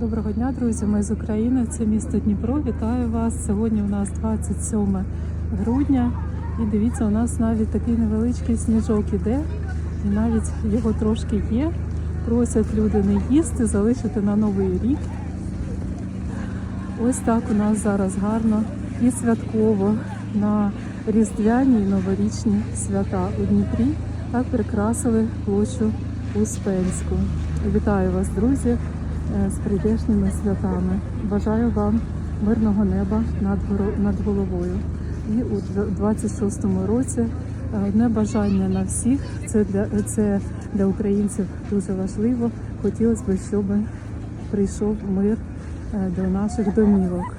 Доброго дня, друзі. Ми з України. Це місто Дніпро. Вітаю вас. Сьогодні у нас 27 грудня. І дивіться, у нас навіть такий невеличкий сніжок іде. І навіть його трошки є. Просять люди не їсти, залишити на новий рік. Ось так у нас зараз гарно і святково на різдвяні і новорічні свята у Дніпрі. Так прикрасили площу Успенську. Вітаю вас, друзі, з прийдешніми святами. Бажаю вам мирного неба над, головою. І у дв- 26-му році е, одне бажання на всіх. Це для це для українців дуже важливо. Хотілося б, щоб прийшов мир е, до наших домівок.